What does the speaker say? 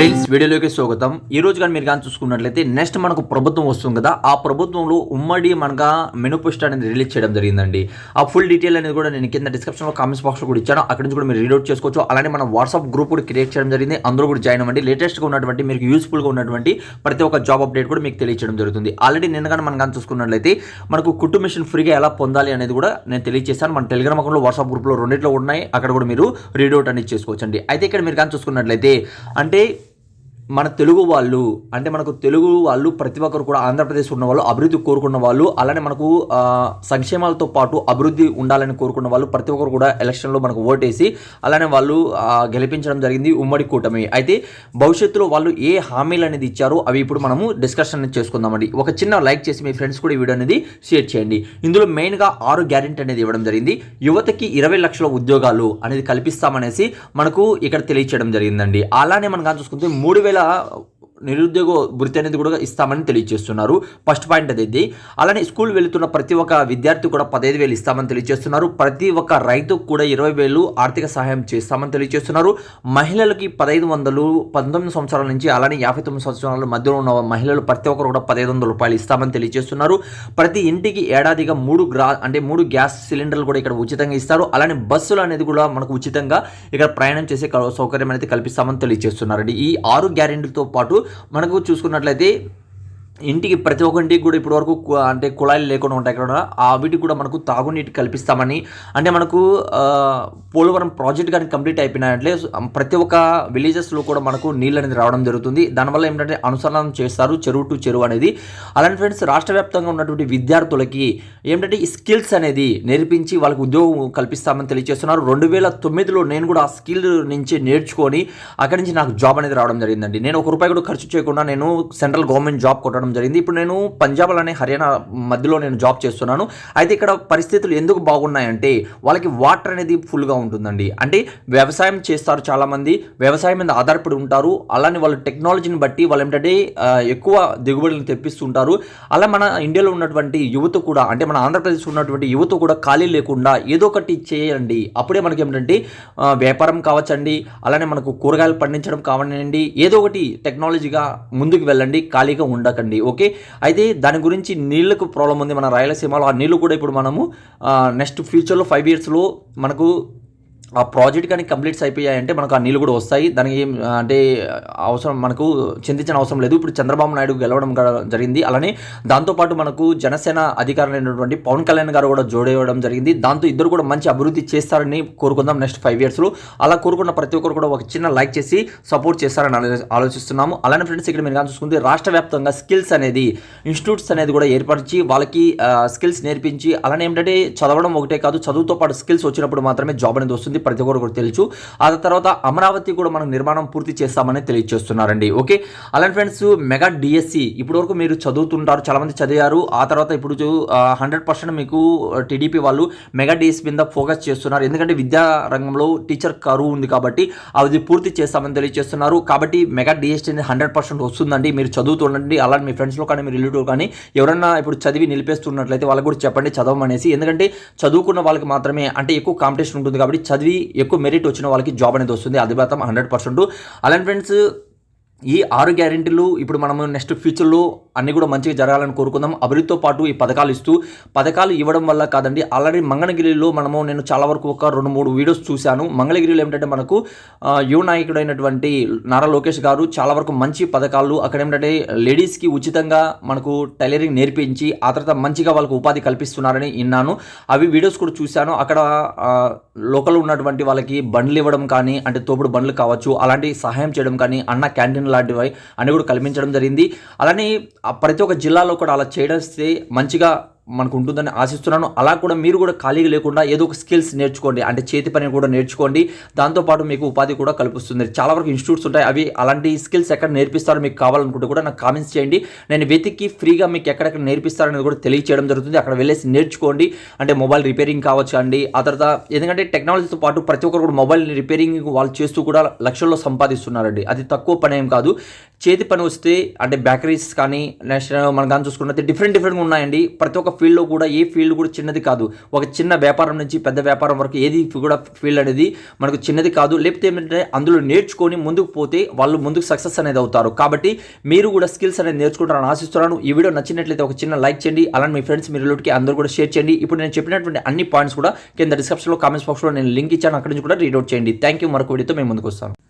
Friends వీడియోలోకి స్వాగతం. ఈ రోజు కానీ మీరు కానీ చూసుకున్నట్లయితే నెక్స్ట్ మనకు ప్రభుత్వం వస్తుంది కదా. ఆ ప్రభుత్వంలో ఉమ్మడి మనగా మెను పోస్ట్ అనేది రిలీజ్ చేయడం జరిగిందండి. ఆ ఫుల్ డీటెయిల్ అనేది కూడా నేను కింద డిస్క్రిప్షన్లో కామెంట్స్ బాక్స్లో కూడా ఇచ్చాను. అక్కడ నుంచి కూడా మీరు రీడౌట్ చేసుకోవచ్చు. అలానే మన వాట్సాప్ గ్రూప్ కూడా క్రియేట్ చేయడం జరిగింది. అందరూ కూడా జాయిన్ అవ్వండి. లేటెస్ట్గా ఉన్నటువంటి మీకు యూస్ఫుల్గా ఉన్నటువంటి ప్రతి ఒక్క జాబ్ అప్డేట్ కూడా మీకు తెలియచేయడం జరుగుతుంది. ఆల్రెడీ నిన్న కానీ మనం కానీ చూసుకున్నట్లయితే మనకు కుట్టు మిషన్ ఫ్రీగా ఎలా పొందాలి అనేది కూడా నేను తెలియజేస్తాను మన టెలిగ్రామ్ అకౌంట్లో వాట్సాప్ గ్రూప్లో రెండిట్లో ఉన్నాయి. అక్కడ కూడా మీరు రీడౌట్ అనేది చేసుకోవచ్చండి. అయితే ఇక్కడ మీరు కానీ చూసుకున్నట్లయితే అంటే మన తెలుగు వాళ్ళు అంటే మనకు తెలుగు వాళ్ళు ప్రతి ఒక్కరు కూడా ఆంధ్రప్రదేశ్ ఉన్న వాళ్ళు అభివృద్ధి కోరుకున్న వాళ్ళు అలానే మనకు సంక్షేమాలతో పాటు అభివృద్ధి ఉండాలని కోరుకున్న వాళ్ళు ప్రతి ఒక్కరు కూడా ఎలక్షన్లో మనకు ఓటేసి అలానే వాళ్ళు గెలిపించడం జరిగింది ఉమ్మడి కూటమి. అయితే భవిష్యత్తులో వాళ్ళు ఏ హామీలు అనేది ఇచ్చారో అవి ఇప్పుడు మనము డిస్కషన్ చేసుకుందామండి. ఒక చిన్న లైక్ చేసి మీ ఫ్రెండ్స్ కూడా ఈ వీడియో అనేది షేర్ చేయండి. ఇందులో మెయిన్గా ఆరు గ్యారెంటీ అనేది ఇవ్వడం జరిగింది. యువతకి ఇరవై లక్షల ఉద్యోగాలు అనేది కల్పిస్తామనేసి మనకు ఇక్కడ తెలియచేయడం జరిగిందండి. అలానే మనం కానీ చూసుకుంటే మూడు వేల ಈಗ నిరుద్యోగ వృత్తి అనేది కూడా ఇస్తామని తెలియజేస్తున్నారు. ఫస్ట్ పాయింట్ అది అలానే స్కూల్ వెళుతున్న ప్రతి ఒక్క విద్యార్థి కూడా పదహైదు వేలు ఇస్తామని తెలియజేస్తున్నారు. ప్రతి ఒక్క రైతుకు కూడా ఇరవై వేలు ఆర్థిక సహాయం చేస్తామని తెలియజేస్తున్నారు. మహిళలకి పదహైదు వందలు పంతొమ్మిది సంవత్సరాల నుంచి అలానే యాభై తొమ్మిది సంవత్సరాల మధ్యలో ఉన్న మహిళలు ప్రతి ఒక్కరు కూడా పదహైదు వందల రూపాయలు ఇస్తామని తెలియజేస్తున్నారు. ప్రతి ఇంటికి ఏడాదిగా మూడు గ్రా అంటే మూడు గ్యాస్ సిలిండర్లు కూడా ఇక్కడ ఉచితంగా ఇస్తారు. అలానే బస్సులు అనేది కూడా మనకు ఉచితంగా ఇక్కడ ప్రయాణం చేసే సౌకర్యం అనేది కల్పిస్తామని తెలియజేస్తున్నారండి. ఈ ఆరు గ్యారెంటీలతో పాటు మనకు చూసుకున్నట్లయితే ఇంటికి ప్రతి ఒక్క కూడా ఇప్పటివరకు కు- అంటే కుళాయిలు లేకుండా ఉంటాయి. కదా ఆ వీటికి కూడా మనకు తాగునీటి కల్పిస్తామని అంటే మనకు పోలవరం ప్రాజెక్ట్ కానీ కంప్లీట్ అయిపోయినట్లే ప్రతి ఒక్క విలేజెస్లో కూడా మనకు నీళ్ళు అనేది రావడం జరుగుతుంది. దానివల్ల ఏంటంటే అనుసంధానం చేస్తారు చెరువు టు చెరువు అనేది. అలాంటి ఫ్రెండ్స్ రాష్ట్ర వ్యాప్తంగా ఉన్నటువంటి విద్యార్థులకి ఏంటంటే ఈ స్కిల్స్ అనేది నేర్పించి వాళ్ళకి ఉద్యోగం కల్పిస్తామని తెలియజేస్తున్నారు. రెండు వేల తొమ్మిదిలో నేను కూడా ఆ స్కిల్ నుంచి నేర్చుకొని అక్కడి నుంచి నాకు జాబ్ అనేది రావడం జరిగిందండి. నేను ఒక రూపాయి కూడా ఖర్చు చేయకుండా నేను సెంట్రల్ గవర్నమెంట్ జాబ్ కొట్టడం జరిగింది. ఇప్పుడు నేను పంజాబ్ అలానే హర్యానా మధ్యలో నేను జాబ్ చేస్తున్నాను. అయితే ఇక్కడ పరిస్థితులు ఎందుకు బాగున్నాయంటే వాళ్ళకి వాటర్ అనేది ఫుల్గా ఉంటుందండి. అంటే వ్యవసాయం చేస్తారు చాలామంది వ్యవసాయం మీద ఆధారపడి ఉంటారు. అలానే వాళ్ళ టెక్నాలజీని బట్టి వాళ్ళు ఏంటంటే ఎక్కువ దిగుబడులను తెప్పిస్తుంటారు. అలా మన ఇండియాలో ఉన్నటువంటి యువత కూడా అంటే మన ఆంధ్రప్రదేశ్ ఉన్నటువంటి యువత కూడా ఖాళీ లేకుండా ఏదో ఒకటి చేయండి. అప్పుడే మనకి ఏమిటంటే వ్యాపారం కావచ్చండి. అలానే మనకు కూరగాయలు పండించడం కావనండి ఏదో ఒకటి టెక్నాలజీగా ముందుకు వెళ్ళండి ఖాళీగా ఉండకండి. ఓకే? అయితే దాని గురించి నీళ్ళకు ప్రాబ్లం ఉంది మన రాయలసీమలో. ఆ నీళ్ళు కూడా ఇప్పుడు మనము నెక్స్ట్ ఫ్యూచర్లో ఫైవ్ ఇయర్స్లో మనకు ఆ ప్రాజెక్ట్ కానీ కంప్లీట్స్ అయిపోయాయంటే మనకు ఆ నీళ్ళు కూడా వస్తాయి. దానికి అంటే అవసరం మనకు చింతించిన అవసరం లేదు. ఇప్పుడు చంద్రబాబు నాయుడు గెలవడం కూడా జరిగింది. అలానే దాంతోపాటు మనకు జనసేన అధికారులైనటువంటి పవన్ కళ్యాణ్ గారు కూడా జోడేయడం జరిగింది. దాంతో ఇద్దరు కూడా మంచి అభివృద్ధి చేస్తారని కోరుకుందాం నెక్స్ట్ ఫైవ్ ఇయర్స్లో అలా కోరుకున్న ప్రతి ఒక్కరు కూడా ఒక చిన్న లైక్ చేసి సపోర్ట్ చేస్తారని ఆలోచిస్తున్నాము. అలానే ఫ్రెండ్స్ ఇక్కడ మీరు కానీ చూసుకుంటే రాష్ట్ర వ్యాప్తంగా స్కిల్స్ అనేది ఇన్స్టిట్యూట్స్ అనేది కూడా ఏర్పరిచి వాళ్ళకి స్కిల్స్ నేర్పించి అలానే ఏంటంటే చదవడం ఒకటే కాదు చదువుతో పాటు స్కిల్స్ వచ్చినప్పుడు మాత్రమే జాబ్ అనేది వస్తుంది. ప్రతి ఒక్కరు కూడా తెలుసు. ఆ తర్వాత అమరావతి కూడా మనం నిర్మాణం పూర్తి చేస్తామని తెలియజేస్తున్నారండి. ఓకే? అలాంటి ఫ్రెండ్స్ మెగా డిఎస్సి ఇప్పటి వరకు మీరు చదువుతుంటారు చాలామంది చదివారు. ఆ తర్వాత ఇప్పుడు హండ్రెడ్ పర్సెంట్ మీకు టీడీపీ వాళ్ళు మెగా డిఎస్సి మీద ఫోకస్ చేస్తున్నారు. ఎందుకంటే విద్యా రంగంలో టీచర్ కరువు ఉంది కాబట్టి అది పూర్తి చేస్తామని తెలియజేస్తున్నారు. కాబట్టి మెగా డిఎస్టీ అనేది హండ్రెడ్ పర్సెంట్ వస్తుందండి. మీరు చదువుతుండండి అలాంటి మీ ఫ్రెండ్స్లో కానీ మీ రిలేటివ్ కానీ ఎవరన్నా ఇప్పుడు చదివి నిలిపేస్తున్నట్లయితే వాళ్ళకి కూడా చెప్పండి చదవమనేసి. ఎందుకంటే చదువుకున్న వాళ్ళకి మాత్రమే అంటే ఎక్కువ కాంపిటీషన్ ఉంటుంది కాబట్టి చదివి ఎక్కువ మెరిట్ వచ్చిన వాళ్ళకి జాబ్ అనేది వస్తుంది. అది మాత్రం హండ్రెడ్ పర్సెంట్ అలాంటి ఫ్రెండ్స్ ఈ ఆరు గ్యారెంటీలు ఇప్పుడు మనము నెక్స్ట్ ఫ్యూచర్లో అన్నీ కూడా మంచిగా జరగాలని కోరుకుందాం. అభివృద్ధితో పాటు ఈ పథకాలు ఇస్తూ పథకాలు ఇవ్వడం వల్ల కాదండి ఆల్రెడీ మంగళగిరిలో మనము నేను చాలా వరకు ఒక రెండు మూడు వీడియోస్ చూశాను. మంగళగిరిలో ఏమిటంటే మనకు యువ నాయకుడైనటువంటి నారా లోకేష్ గారు చాలా వరకు మంచి పథకాలు అక్కడ ఏంటంటే లేడీస్కి ఉచితంగా మనకు టైలరింగ్ నేర్పించి ఆ తర్వాత మంచిగా వాళ్ళకు ఉపాధి కల్పిస్తున్నారని విన్నాను. అవి వీడియోస్ కూడా చూశాను. అక్కడ లోకల్ ఉన్నటువంటి వాళ్ళకి బండ్లు ఇవ్వడం కానీ అంటే తోపుడు బండ్లు కావచ్చు అలాంటి సహాయం చేయడం కానీ అన్న క్యాంటీన్ లాంటివి అన్నీ కూడా కల్పించడం జరిగింది. అలానే ప్రతి ఒక్క జిల్లాలో కూడా అలా చేయడం మంచిగా మనకు ఉంటుందని ఆశిస్తున్నాను. అలా కూడా మీరు కూడా ఖాళీగా లేకుండా ఏదో ఒక స్కిల్స్ నేర్చుకోండి. అంటే చేతి పని కూడా నేర్చుకోండి. దాంతోపాటు మీకు ఉపాధి కూడా కల్పిస్తుంది. చాలా వరకు ఇన్స్టిట్యూట్స్ ఉంటాయి. అవి అలాంటి స్కిల్స్ ఎక్కడ నేర్పిస్తారో మీకు కావాలనుకుంటే కూడా నాకు కామెంట్స్ చేయండి. నేను వెతికి ఫ్రీగా మీకు ఎక్కడెక్కడ నేర్పిస్తారనేది కూడా తెలియచేయడం జరుగుతుంది. అక్కడ వెళ్ళేసి నేర్చుకోండి. అంటే మొబైల్ రిపేరింగ్ కావచ్చు అండి. ఆ తర్వాత ఎందుకంటే టెక్నాలజీతో పాటు ప్రతి ఒక్కరు కూడా మొబైల్ రిపేరింగ్ వాళ్ళు చేస్తూ కూడా లక్షల్లో సంపాదిస్తున్నారండి. అది తక్కువ పని ఏం కాదు. చేతి పని వస్తే అంటే బేకరీస్ కానీ నెక్స్ట్ మనం కానీ చూసుకున్నట్లయితే డిఫరెంట్ డిఫరెంట్గా ఉన్నాయండి. ప్రతి ఒక్క ఫీల్డ్లో కూడా ఏ ఫీల్డ్ కూడా చిన్నది కాదు. ఒక చిన్న వ్యాపారం నుంచి పెద్ద వ్యాపారం వరకు ఏది కూడా ఫీల్డ్ అనేది మనకు చిన్నది కాదు. లేకపోతే ఏంటంటే అందులో నేర్చుకొని ముందుకు పోతే వాళ్ళు ముందుకు సక్సెస్ అనేది అవుతారు. కాబట్టి మీరు కూడా స్కిల్స్ అనేది నేర్చుకుంటారని ఆశిస్తున్నాను. ఈ వీడియో నచ్చినట్లయితే ఒక చిన్న లైక్ చేయండి. అలానే మీ ఫ్రెండ్స్ మీ రిలేటివ్కి అందరూ కూడా షేర్ చేయండి. ఇప్పుడు నేను చెప్పినటువంటి అన్ని పాయింట్స్ కూడా కింద డిస్క్రిప్షన్లో కామెంట్స్ బాక్స్లో నేను లింక్ ఇచ్చాను. అక్కడి నుంచి కూడా రీడౌట్ చేయండి. థ్యాంక్ యూ మరొక వీడియోతో మేము ముందుకు వస్తాను